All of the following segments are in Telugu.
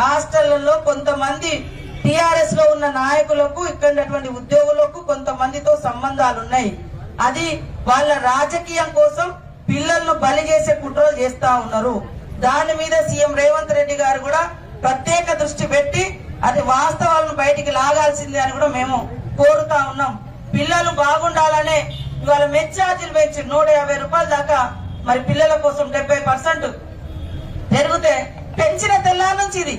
హాస్టళ్ళలో కొంతమంది టిఆర్ఎస్లో ఉన్న నాయకులకు ఇక్కడ ఉన్నటువంటి ఉద్యోగులకు కొంతమందితో సంబంధాలు ఉన్నాయి అది వాళ్ళ రాజకీయం కోసం పిల్లలను బలి చేసే కుట్రలు చేస్తా ఉన్నారు. దాని మీద సీఎం రేవంత్ రెడ్డి గారు కూడా ప్రత్యేక దృష్టి పెట్టి అది వాస్తవాలను బయటికి లాగాల్సిందే అని కూడా మేము కోరుతా ఉన్నాం. పిల్లలు బాగుండాలనే ఇవాళ మెచ్చార్జీలు పెంచి నూట యాభై రూపాయల దాకా మరి పిల్లల కోసం డెబ్బై పర్సెంట్ పెరిగితే పెంచి మంచిది.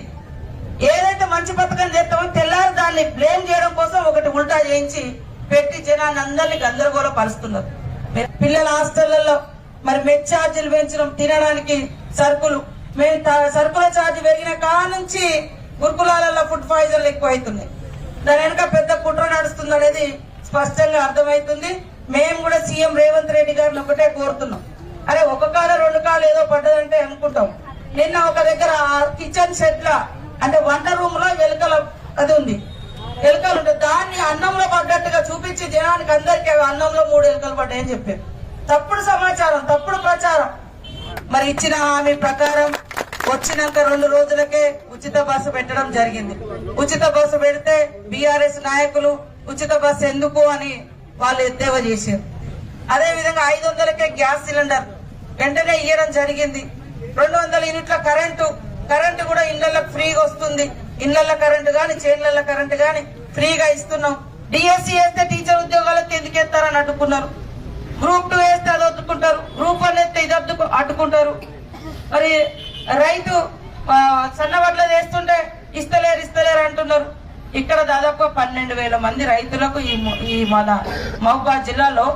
ఏదైతే మంచి పథకం చేస్తామో తెల్లారి దాన్ని బ్లేమ్ చేయడం కోసం ఒకటి ఉల్టా చేయించి పెట్టి జనాన్ని అందరినీ గందరగోళ పరుస్తున్నారు. పిల్లల హాస్టళ్ళలో మరి మెడ్ ఛార్జీలు పెంచడం తినడానికి సరుకులు. మేము సరుకుల ఛార్జ్ పెరిగిన కా నుంచి గురుకులాలలో ఫుడ్ పాయిజన్లు ఎక్కువ అవుతున్నాయి దాని వెనక పెద్ద కుట్ర నడుస్తుంది అనేది స్పష్టంగా అర్థమవుతుంది. మేము కూడా సీఎం రేవంత్ రెడ్డి గారిని ఒకటే కోరుతున్నాం. అరే ఒక కాల రెండు కాలు ఏదో పడ్డదంటే అనుకుంటాం. నిన్న ఒక దగ్గర కిచెన్ సెట్ లా అంటే వంట రూమ్లో ఎలుకల అది ఉంది. ఎలుకలు ఉంటాయి దాన్ని అన్నంలో పడ్డట్టుగా చూపించి జనానికి అందరికీ అవి అన్నంలో మూడు ఎలుకలు పడ్డాయని చెప్పారు. తప్పుడు సమాచారం తప్పుడు ప్రచారం. మరి ఇచ్చిన హామీ ప్రకారం వచ్చినాక రెండు రోజులకే ఉచిత బస్సు పెట్టడం జరిగింది. ఉచిత బస్సు పెడితే బీఆర్ఎస్ నాయకులు ఉచిత బస్సు ఎందుకు అని వాళ్ళు ఎద్దేవా చేశారు. అదే విధంగా ఐదు వందలకే గ్యాస్ సిలిండర్ వెంటనే ఇయ్యడం జరిగింది. రెండు వందల యూనిట్ల కరెంటు కరెంటు కూడా ఇళ్ళకు ఫ్రీగా వస్తుంది. ఇళ్ళ కరెంటు గాని చేన్ల కరెంటు గాని ఫ్రీగా ఇస్తున్నాం. డిఎస్సి వేస్తే టీచర్ ఉద్యోగాలకు ఎందుకు ఎత్తారని అడ్డుకున్నారు. గ్రూప్ టూ వేస్తే అది అడ్డుకుంటారు. గ్రూప్ వన్ వేస్తే ఇది అడ్డుకు అడ్డుకుంటారు. మరి రైతు సన్నబడ్లు సన్న వేస్తుంటే ఇస్తలేరు ఇస్తలేరు అంటున్నారు. ఇక్కడ దాదాపు పన్నెండు వేల మంది రైతులకు ఈ ఈ మన మహబూబాద్ జిల్లాలో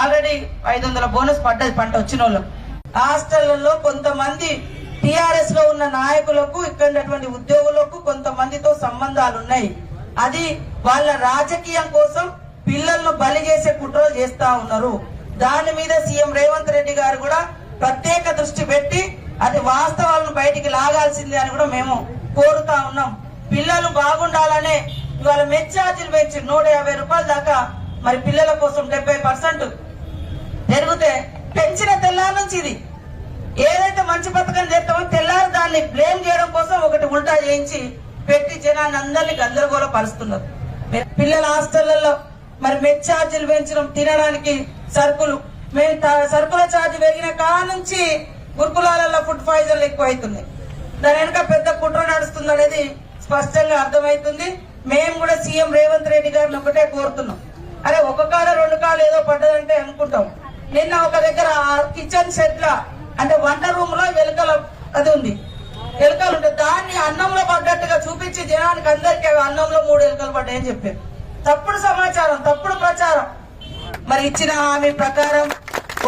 ఆల్రెడీ ఐదు వందల బోనస్ పడ్డది పంట వచ్చిన వాళ్ళకు హాస్టళ్ళలో కొంతమంది టిఆర్ఎస్లో ఉన్న నాయకులకు ఇక్కడ ఉన్నటువంటి ఉద్యోగులకు కొంతమందితో సంబంధాలు ఉన్నాయి అది వాళ్ళ రాజకీయం కోసం పిల్లలను బలి చేసే కుట్రలు చేస్తా ఉన్నారు. దాని మీద సీఎం రేవంత్ రెడ్డి గారు కూడా ప్రత్యేక దృష్టి పెట్టి అది వాస్తవాలను బయటికి లాగాల్సిందే అని కూడా మేము కోరుతా ఉన్నాం. పిల్లలు బాగుండాలనే ఇవాళ మెచ్చార్జీలు పెంచి నూట యాభై రూపాయల దాకా మరి పిల్లల కోసం డెబ్బై పర్సెంట్ పెరిగితే పెంచిన మంచిది. ఏదైతే మంచి పథకం చేస్తామో తెల్లారి దాన్ని బ్లేమ్ చేయడం కోసం ఒకటి ఉల్టా చేయించి పెట్టి జనాన్ని అందరినీ గందరగోళ పరుస్తున్నారు. పిల్లల హాస్టళ్ళలో మరి మెచ్ ఛార్జీలు పెంచడం తినడానికి సరుకులు. మేము సరుకుల ఛార్జ్ పెరిగిన కా నుంచి గురుకులాలలో ఫుడ్ పాయిజన్లు ఎక్కువ అవుతున్నాయి దాని వెనక పెద్ద కుట్ర నడుస్తుంది అనేది స్పష్టంగా అర్థమవుతుంది. మేము కూడా సీఎం రేవంత్ రెడ్డి గారిని ఒకటే కోరుతున్నాం. అరే ఒక కాల రెండు కాలు ఏదో పడ్డదంటే అనుకుంటాం. నిన్న ఒక దగ్గర కిచెన్ సెట్ లా అంటే వంట రూమ్లో ఎలుకల అది ఉంది. ఎలుకలు ఉంటాయి దాన్ని అన్నంలో పడ్డట్టుగా చూపించి జనానికి అందరికీ అవి అన్నంలో మూడు ఎలుకలు పడ్డాయని చెప్పారు. తప్పుడు సమాచారం తప్పుడు ప్రచారం. మరి ఇచ్చిన హామీ ప్రకారం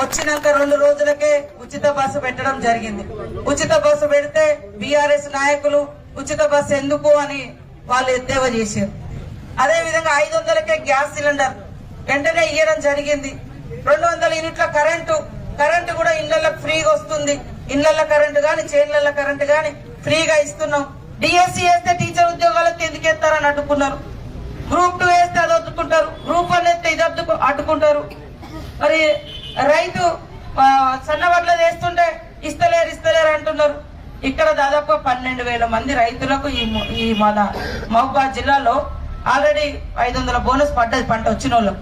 వచ్చినాక రెండు రోజులకే ఉచిత బస్సు పెట్టడం జరిగింది. ఉచిత బస్సు పెడితే బీఆర్ఎస్ నాయకులు ఉచిత బస్సు ఎందుకు అని వాళ్ళు ఎద్దేవా చేశారు. అదే విధంగా ఐదు వందలకే గ్యాస్ సిలిండర్ వెంటనే ఇయ్యడం జరిగింది. రెండు వందల యూనిట్ల కరెంటు కరెంటు కూడా ఇళ్ళలో ఫ్రీగా వస్తుంది. ఇళ్ళ కరెంటు గాని చేన్ల కరెంటు గాని ఫ్రీగా ఇస్తున్నాం. డిఎస్సి వేస్తే టీచర్ ఉద్యోగాలకు ఎందుకు ఎత్తారని అడ్డుకున్నారు. గ్రూప్ టూ వేస్తే అది అడ్డుకుంటారు. గ్రూప్ వన్ వేస్తే ఇది అడ్డుకు అడ్డుకుంటారు. మరి రైతు ఆ, వేస్తుంటే ఇస్తలేరు ఇస్తలేరు అంటున్నారు. ఇక్కడ దాదాపు పన్నెండు వేల మంది రైతులకు ఈ ఈ మన మహబూబాద్ జిల్లాలో ఆల్రెడీ ఐదు వందల బోనస్ పడ్డది పంట వచ్చిన వాళ్ళకు